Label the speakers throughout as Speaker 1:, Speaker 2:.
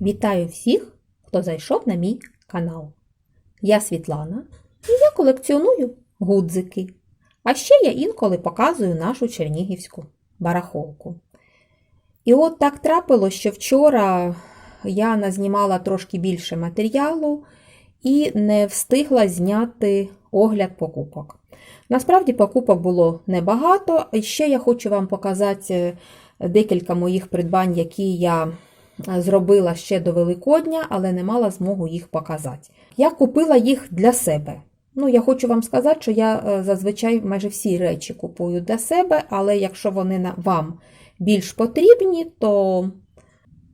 Speaker 1: Вітаю всіх, хто зайшов на мій канал. Я Світлана і я колекціоную гудзики. А ще я інколи показую нашу чернігівську барахолку. І от так трапилось, що вчора я назнімала трошки більше матеріалу і не встигла зняти огляд покупок. Насправді покупок було небагато. І ще я хочу вам показати декілька моїх придбань, які я зробила ще до Великодня, але не мала змогу їх показати. Я купила їх для себе. Ну, я хочу вам сказати, що я е, зазвичай майже всі речі купую для себе, але якщо вони вам більш потрібні, то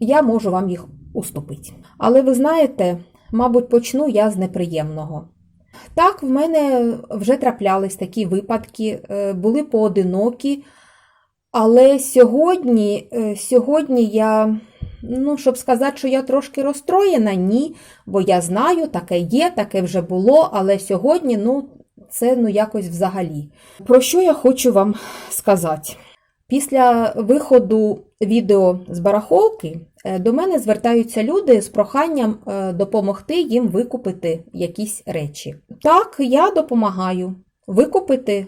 Speaker 1: я можу вам їх уступити. Але ви знаєте, мабуть, почну я з неприємного. Так, в мене вже траплялись такі випадки, е, були поодинокі, але сьогодні, е, сьогодні я, ну, щоб сказати, що я трошки розстроєна, ні, бо я знаю, таке є, таке вже було, але сьогодні, ну, це ну якось взагалі. Про що я хочу вам сказати? Після виходу відео з барахолки е, до мене звертаються люди з проханням е, допомогти їм викупити якісь речі. Так, я допомагаю викупити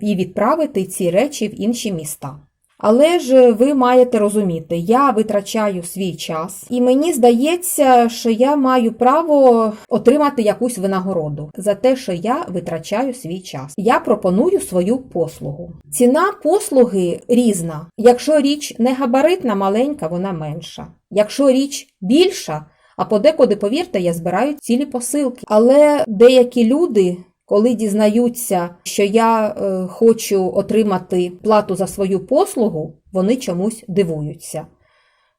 Speaker 1: і відправити ці речі в інші міста. Але ж ви маєте розуміти, я витрачаю свій час, і мені здається, що я маю право отримати якусь винагороду за те, що я витрачаю свій час. Я пропоную свою послугу. Ціна послуги різна. Якщо річ не габаритна, маленька, вона менша. Якщо річ більша, а подекуди, повірте, я збираю цілі посилки. Але деякі люди коли дізнаються, що я е, хочу отримати плату за свою послугу, вони чомусь дивуються.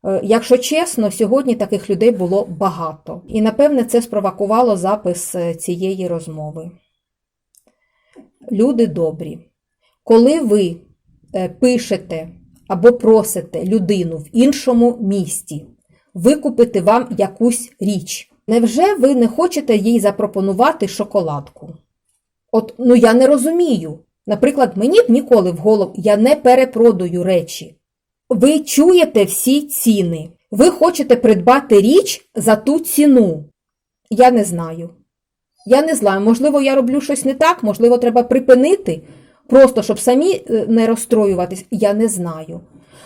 Speaker 1: Е, Якщо чесно, сьогодні таких людей було багато. І напевне це спровокувало запис е, цієї розмови. Люди добрі. Коли ви пишете або просите людину в іншому місті викупити вам якусь річ, невже ви не хочете їй запропонувати шоколадку? От ну я не розумію. Наприклад, мені б ніколи в голову я не перепродаю речі. Ви чуєте всі ціни. Ви хочете придбати річ за ту ціну. Я не знаю. Я не знаю, можливо, я роблю щось не так, можливо, треба припинити, просто щоб самі е, не розстроюватись. Я не знаю.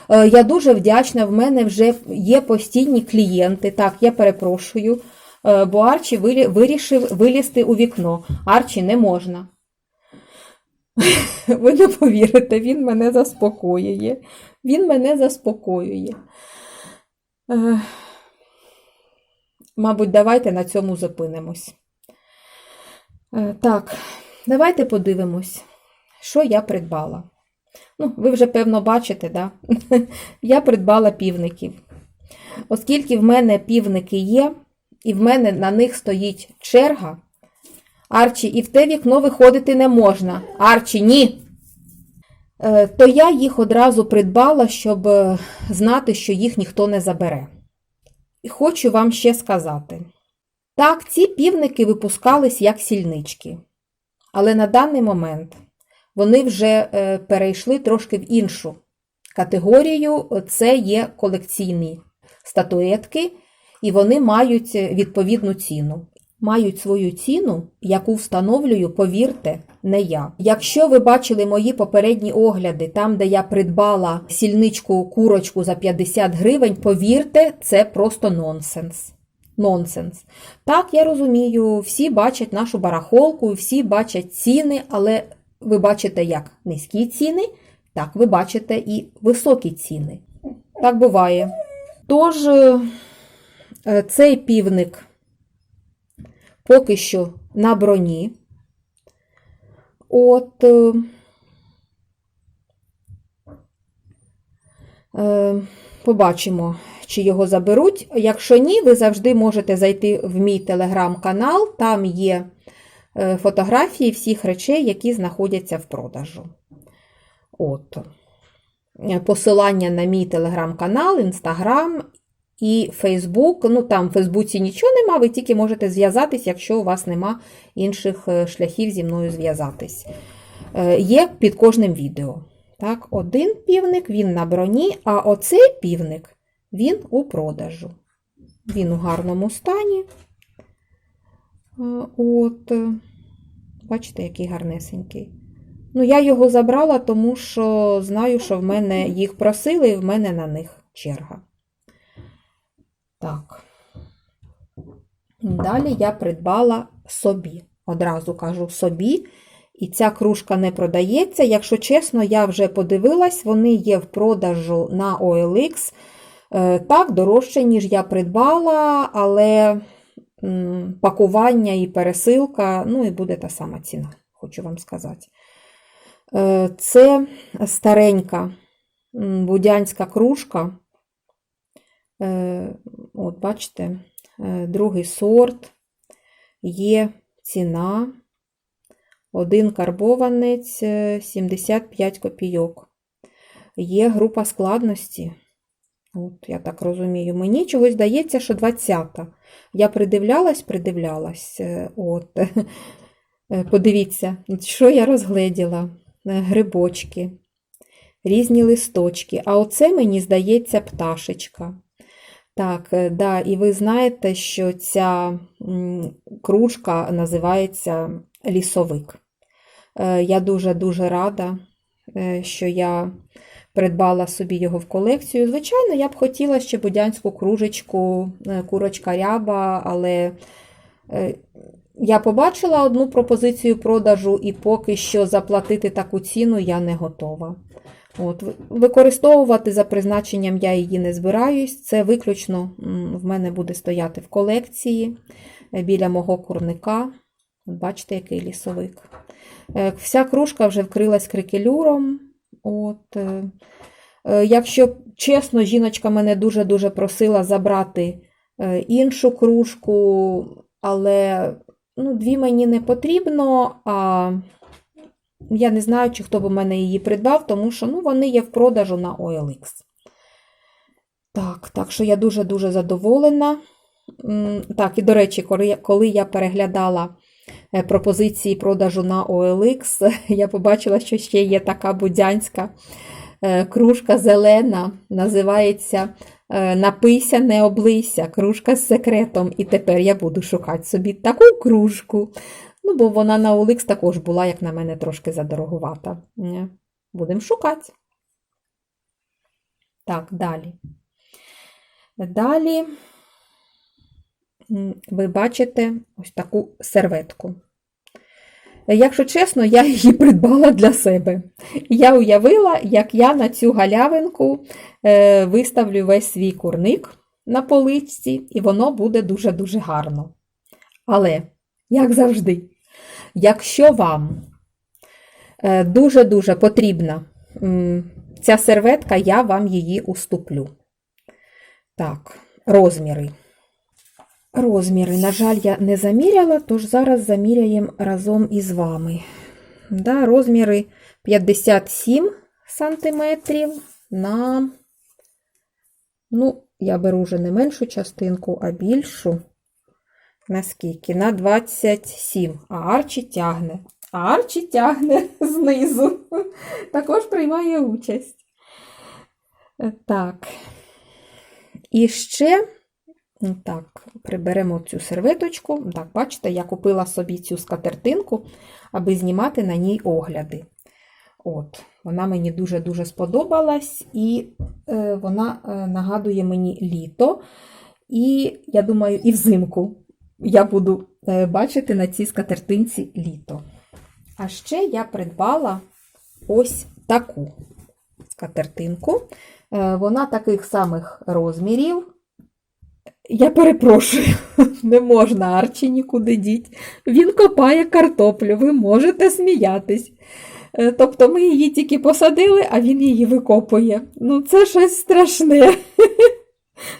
Speaker 1: Е, Я дуже вдячна, в мене вже є постійні клієнти. Так, я перепрошую, бо Арчі вирішив вилізти у вікно. Арчі не можна. Ви не повірите, він мене заспокоює. Він мене заспокоює. Е, Мабуть, давайте на цьому зупинимось. Е, Так, давайте подивимось, що я придбала. Ну, ви вже, певно, бачите, да? я придбала півників. Оскільки в мене півники є, і в мене на них стоїть черга, Арчі, і в те вікно виходити не можна. Арчі, ні. Е, То я їх одразу придбала, щоб е, знати, що їх ніхто не забере. І хочу вам ще сказати. Так, ці півники випускались як сільнички, але на даний момент вони вже е, перейшли трошки в іншу категорію. Це є колекційні статуетки, і вони мають е, відповідну ціну. Мають свою ціну, яку встановлюю, повірте, не я. Якщо ви бачили мої попередні огляди, там, де я придбала сільничку курочку за 50 гривень, повірте, це просто нонсенс. Нонсенс. Так, я розумію, всі бачать нашу барахолку, всі бачать ціни, але ви бачите як низькі ціни, так ви бачите і високі ціни. Так буває. Тож, е, цей півник поки що на броні. От. е, е, Побачимо, чи його заберуть. Якщо ні, ви завжди можете зайти в мій телеграм-канал, там є е, фотографії всіх речей, які знаходяться в продажу. От. Е, Посилання на мій телеграм-канал, інстаграм і Фейсбук. Ну, там в Фейсбуці нічого нема, ви тільки можете зв'язатись, якщо у вас нема інших е, шляхів зі мною зв'язатись. Е, Є під кожним відео. Так, один півник, він на броні, а оцей півник, він у продажу. Він у гарному стані. Е, От, бачите, який гарнесенький. Ну, я його забрала, тому що знаю, що в мене їх просили, і в мене на них черга. Так. Далі я придбала собі. Одразу кажу собі. І ця кружка не продається. Якщо чесно, я вже подивилась, вони є в продажу на OLX. Е, Так, дорожче, ніж я придбала, але пакування і пересилка, ну і буде та сама ціна, хочу вам сказати. Е, Це старенька будянська кружка. Е, От, бачите, е, другий сорт, є ціна. Один карбованець е, 75 копійок. Є група складності. От, я так розумію. Мені чогось здається, що 20-та. Я придивлялась, придивлялась. е, От. Е, Подивіться, що я розгледіла. Е, Грибочки, різні листочки. А оце, мені здається, пташечка. Так, е, да, і ви знаєте, що ця кружка називається лісовик. Е, Я дуже-дуже рада, е, що я придбала собі його в колекцію. Звичайно, я б хотіла ще будянську кружечку, курочка ряба, але я побачила одну пропозицію продажу, і поки що заплатити таку ціну я не готова. От, використовувати за призначенням я її не збираюсь. Це виключно в мене буде стояти в колекції е, біля мого курника. Бачите, який лісовик. Е, Вся кружка вже вкрилась крикелюром. От, е, якщо чесно, жіночка мене дуже-дуже просила забрати іншу кружку, але ну, дві мені не потрібно, а я не знаю, чи хто б мене її придбав, тому що ну, вони є в продажу на OLX. Так, так що я дуже-дуже задоволена. Так, і до речі, коли я, переглядала е, пропозиції продажу на OLX, я побачила, що ще є така будянська е, кружка зелена, називається е, Напийся, не облийся, кружка з секретом. І тепер я буду шукати собі таку кружку. Ну, бо вона на OLX також була, як на мене, трошки задороговата. Е, Будемо шукати. Так, далі. Далі ви бачите ось таку серветку. Якщо чесно, я її придбала для себе. Я уявила, як я на цю галявинку е, виставлю весь свій курник на поличці, і воно буде дуже-дуже гарно. Але, як завжди, якщо вам е, дуже-дуже потрібна ця серветка, я вам її уступлю. Так, розміри. Розміри, на жаль, я не заміряла, тож зараз заміряємо разом із вами. Да, розміри 57 сантиметрів на, ну, я беру вже не меншу частинку, а більшу. Наскільки? На 27. А Арчі тягне. А Арчі тягне знизу. Також приймає участь. Е, Так. І ще. Ну, Так, приберемо цю серветочку. Так, бачите, я купила собі цю скатертинку, аби знімати на ній огляди. От, Вона мені дуже-дуже сподобалась, і е, вона е, нагадує мені літо. І, я думаю, і взимку я буду е, бачити на цій скатертинці літо. А ще я придбала ось таку скатертинку. Е, Вона таких самих розмірів. Я перепрошую, не можна Арчі нікуди діть. Він копає картоплю, ви можете сміятись. Е, Тобто ми її тільки посадили, а він її викопує. Ну, це щось страшне.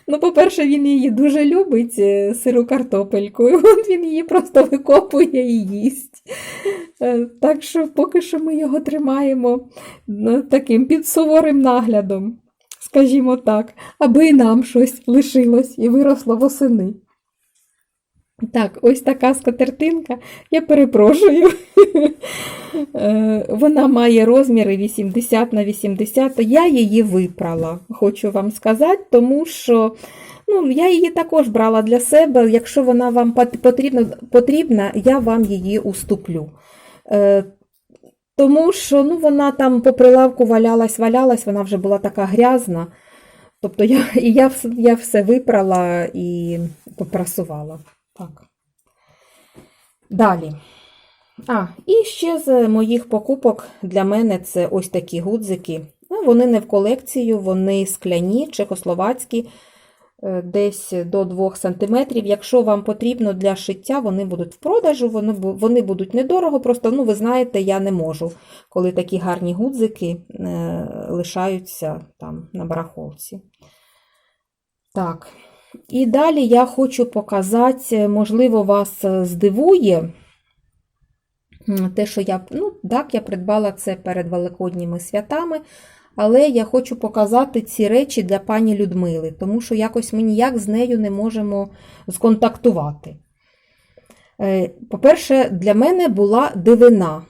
Speaker 1: Ну, по-перше, він її дуже любить, е, сиру картопельку, і от він її просто викопує і їсть. Е, Так що поки що ми його тримаємо ну, таким під суворим наглядом, скажімо так, аби і нам щось лишилось і виросло восени. Так, ось така скатертинка. Я перепрошую. Е, Вона має розміри 80 на 80. Я її випрала, хочу вам сказати, тому що ну, я її також брала для себе. Якщо вона вам потрібна, потрібна я вам її уступлю. Е, Тому що ну, вона там по прилавку валялась, валялась, вона вже була така грязна. Тобто я, я, я все випрала і попрасувала. Так. Далі. А, і ще з моїх покупок для мене це ось такі гудзики. Ну, Вони не в колекцію, вони скляні, чехословацькі, е, десь до 2 см. Якщо вам потрібно для шиття, вони будуть в продажу, вони, будуть недорого. Просто, ну, ви знаєте, я не можу, коли такі гарні гудзики е, лишаються там на барахолці. Так. І далі я хочу показати, можливо, вас е, здивує те, що я, ну, так, я придбала це перед Великодніми святами, але я хочу показати ці речі для пані Людмили, тому що якось ми ніяк з нею не можемо сконтактувати. Е, По-перше, для мене була дивина,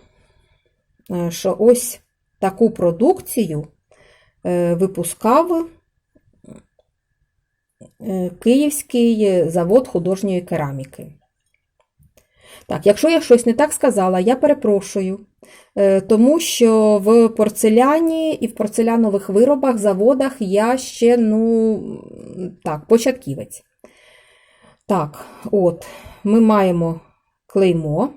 Speaker 1: е, що ось таку продукцію е, випускав е, Київський завод художньої кераміки. Так, якщо я щось не так сказала, я перепрошую, Е, тому що в порцеляні і в порцелянових виробах, заводах я ще, ну, так, початківець. Так, от, ми маємо клеймо,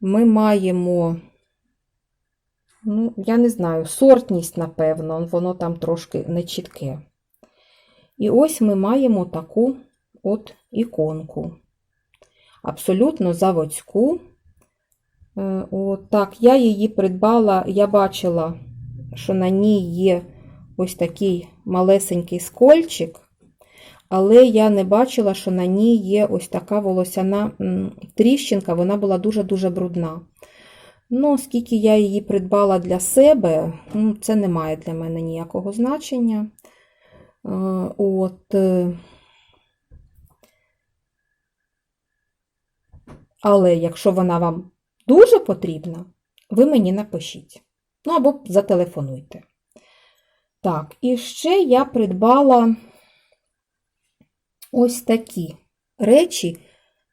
Speaker 1: ми маємо, ну, я не знаю, сортність, напевно, воно там трошки нечітке. І ось ми маємо таку от іконку. Абсолютно заводську. Е, От так, я її придбала, я бачила, що на ній є ось такий малесенький скольчик, але я не бачила, що на ній є ось така волосяна тріщинка, вона була дуже-дуже брудна. Ну, оскільки я її придбала для себе, це не має для мене ніякого значення. Е, От, е, але якщо вона вам дуже потрібна, ви мені напишіть. Ну, або зателефонуйте. Так, і ще я придбала ось такі речі.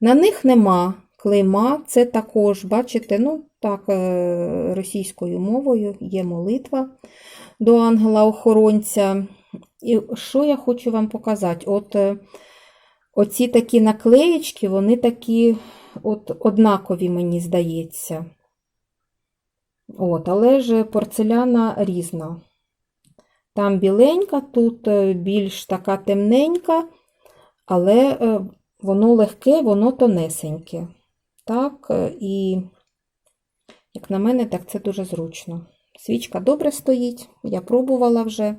Speaker 1: На них нема клейма, це також, бачите, ну, так, е, російською мовою є молитва до ангела-охоронця. І що я хочу вам показати? От е, оці такі наклеєчки, вони такі от однакові, мені здається. От, але ж порцеляна різна. Там біленька, тут е, більш така темненька, але е, воно легке, воно тонесеньке. Так, і, як на мене, так це дуже зручно. Свічка добре стоїть, я пробувала вже.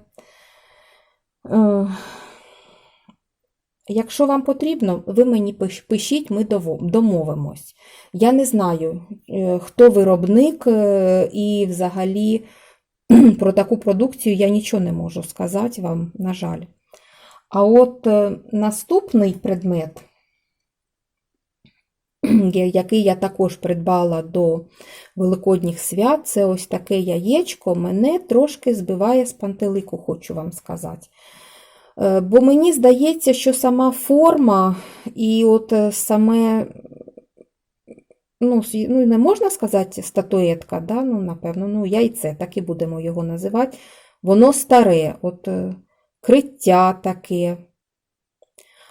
Speaker 1: Е, Якщо вам потрібно, ви мені пишіть, ми домовимось. Я не знаю, е, хто виробник, е, і взагалі про таку продукцію я нічого не можу сказати вам, на жаль. А от наступний предмет, який я також придбала до Великодніх свят, це ось таке яєчко, мене трошки збиває з пантелику, хочу вам сказати. Е, Бо мені здається, що сама форма і от е, саме, ну, ну не можна сказати статуетка, да? ну, напевно, ну, яйце, так і будемо його називати. Воно старе, от е, криття таке.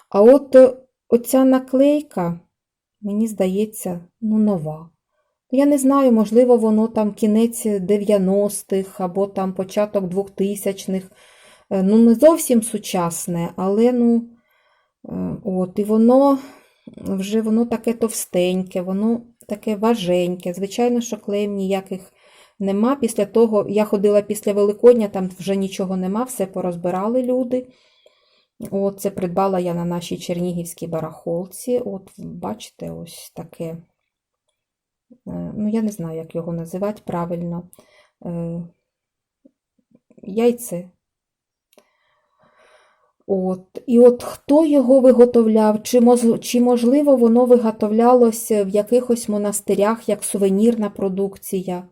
Speaker 1: А от оця наклейка, мені здається, ну, нова. Я не знаю, можливо, воно там кінець 90-х або там початок 2000-х. Е, Ну, не зовсім сучасне, але ну, е, от, і воно вже воно таке товстеньке, воно таке важеньке. Звичайно, що клеїв ніяких нема. Після того я ходила після Великодня, там вже нічого нема, все порозбирали люди. От, це придбала я на нашій чернігівській барахолці. От, бачите, ось таке. е, Ну, я не знаю, як його називати правильно. Е, Яйце. От, і от хто його виготовляв, чи, чи можливо воно виготовлялося в якихось монастирях як сувенірна продукція.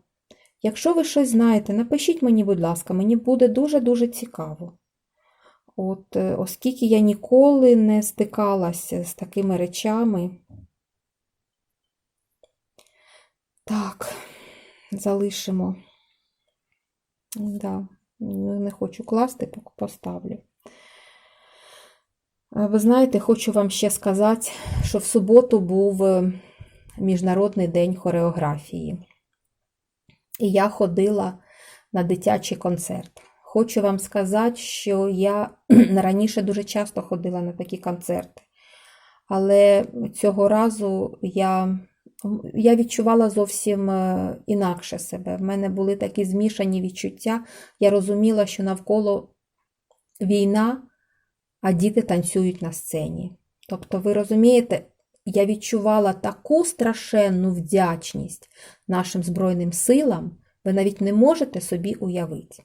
Speaker 1: Якщо ви щось знаєте, напишіть мені, будь ласка, мені буде дуже-дуже цікаво. От, е, оскільки я ніколи не стикалася з такими речами. Так, залишимо. Да, не хочу класти, поставлю. Ви знаєте, хочу вам ще сказати, що в суботу був е, Міжнародний день хореографії. І я ходила на дитячий концерт. Хочу вам сказати, що я раніше дуже часто ходила на такі концерти, але цього разу я, я відчувала зовсім е, інакше себе. В мене були такі змішані відчуття. Я розуміла, що навколо війна, а діти танцюють на сцені. Тобто, ви розумієте, я відчувала таку страшенну вдячність нашим Збройним силам, ви навіть не можете собі уявити.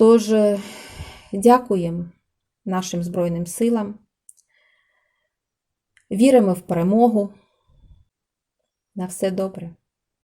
Speaker 1: Тож, е, дякуємо нашим Збройним силам. Віримо в перемогу. На все добре.